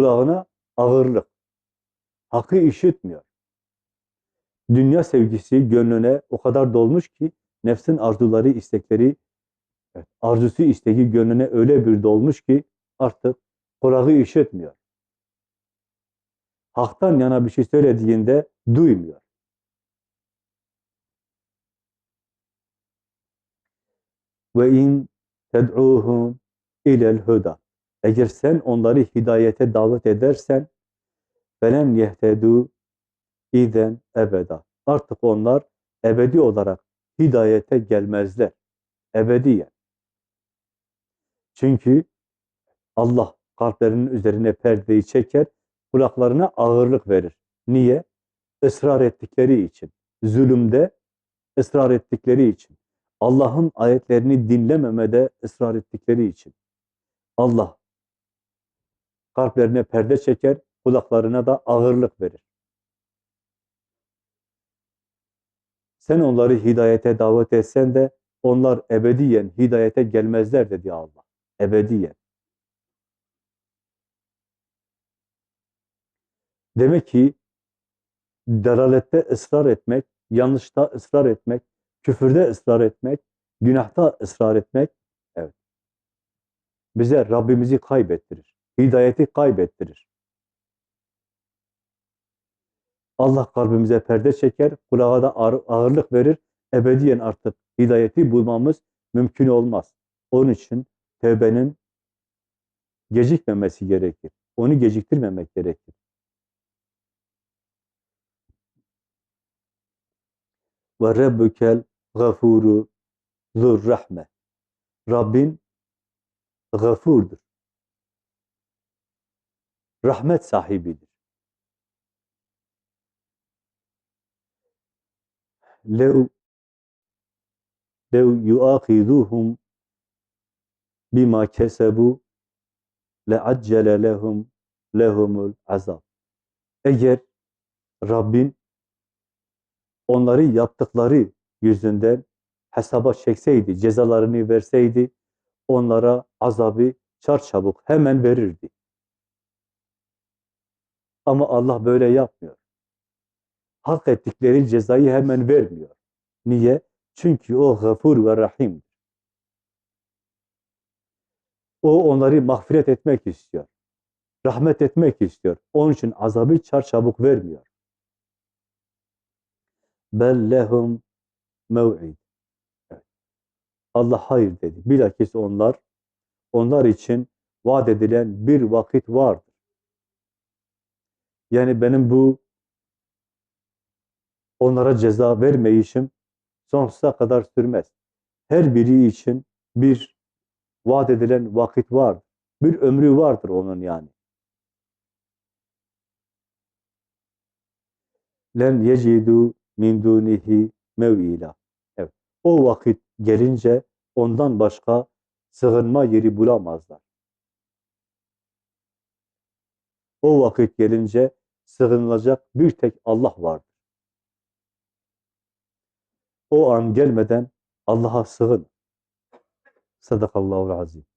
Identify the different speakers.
Speaker 1: kulağına ağırlık. Hakkı işitmiyor. Dünya sevgisi gönlüne o kadar dolmuş ki nefsin arzuları, istekleri, arzusu, isteği gönlüne öyle bir dolmuş ki artık kulağı işitmiyor. Hak'tan yana bir şey söylediğinde duymuyor. Ve in ted'uhum ilel huda. Eğer sen onları hidayete davet edersen felen yehtedu iden ebeda. Artık onlar ebedi olarak hidayete gelmezler. Ebediyen. Çünkü Allah kalplerinin üzerine perdeyi çeker, kulaklarına ağırlık verir. Niye? Israr ettikleri için. Zulümde ısrar ettikleri için. Allah'ın ayetlerini dinlememede ısrar ettikleri için. Allah kalplerine perde çeker, kulaklarına da ağırlık verir. Sen onları hidayete davet etsen de onlar ebediyen hidayete gelmezler dedi Allah. Ebediyen. Demek ki dalalette ısrar etmek, yanlışta ısrar etmek, küfürde ısrar etmek, günahta ısrar etmek, evet. Bize Rabbimizi kaybettirir. Hidayeti kaybettirir. Allah kalbimize perde çeker, kulağa da ağır, ağırlık verir. Ebediyen artık hidayeti bulmamız mümkün olmaz. Onun için tevbenin gecikmemesi gerekir. Onu geciktirmemek gerekir. Ve rabbukel gafuru zur rahme. Rabbin gafurdur. Rahmet sahibidir. lev lev yuahizuhum bima kesebu leaccele lehum lehumul azab. Eğer Rabbin onları yaptıkları yüzünden hesaba çekseydi, cezalarını verseydi, onlara azabı çarçabuk hemen verirdi. Ama Allah böyle yapmıyor hak ettikleri cezayı hemen vermiyor. Niye? Çünkü o gafur ve rahim. O onları mağfiret etmek istiyor. Rahmet etmek istiyor. Onun için azabı çarçabuk vermiyor. Bellehum mev'id. Allah hayır dedi. Bilakis onlar, onlar için vaat edilen bir vakit vardır. Yani benim bu onlara ceza vermeyişim sonsuza kadar sürmez. Her biri için bir vaat edilen vakit var. Bir ömrü vardır onun yani. Len yecidu min dunihi mev'ila. Evet. O vakit gelince ondan başka sığınma yeri bulamazlar. O vakit gelince sığınılacak bir tek Allah vardır. O an gelmeden Allah'a sığın. Sadakallahu azim.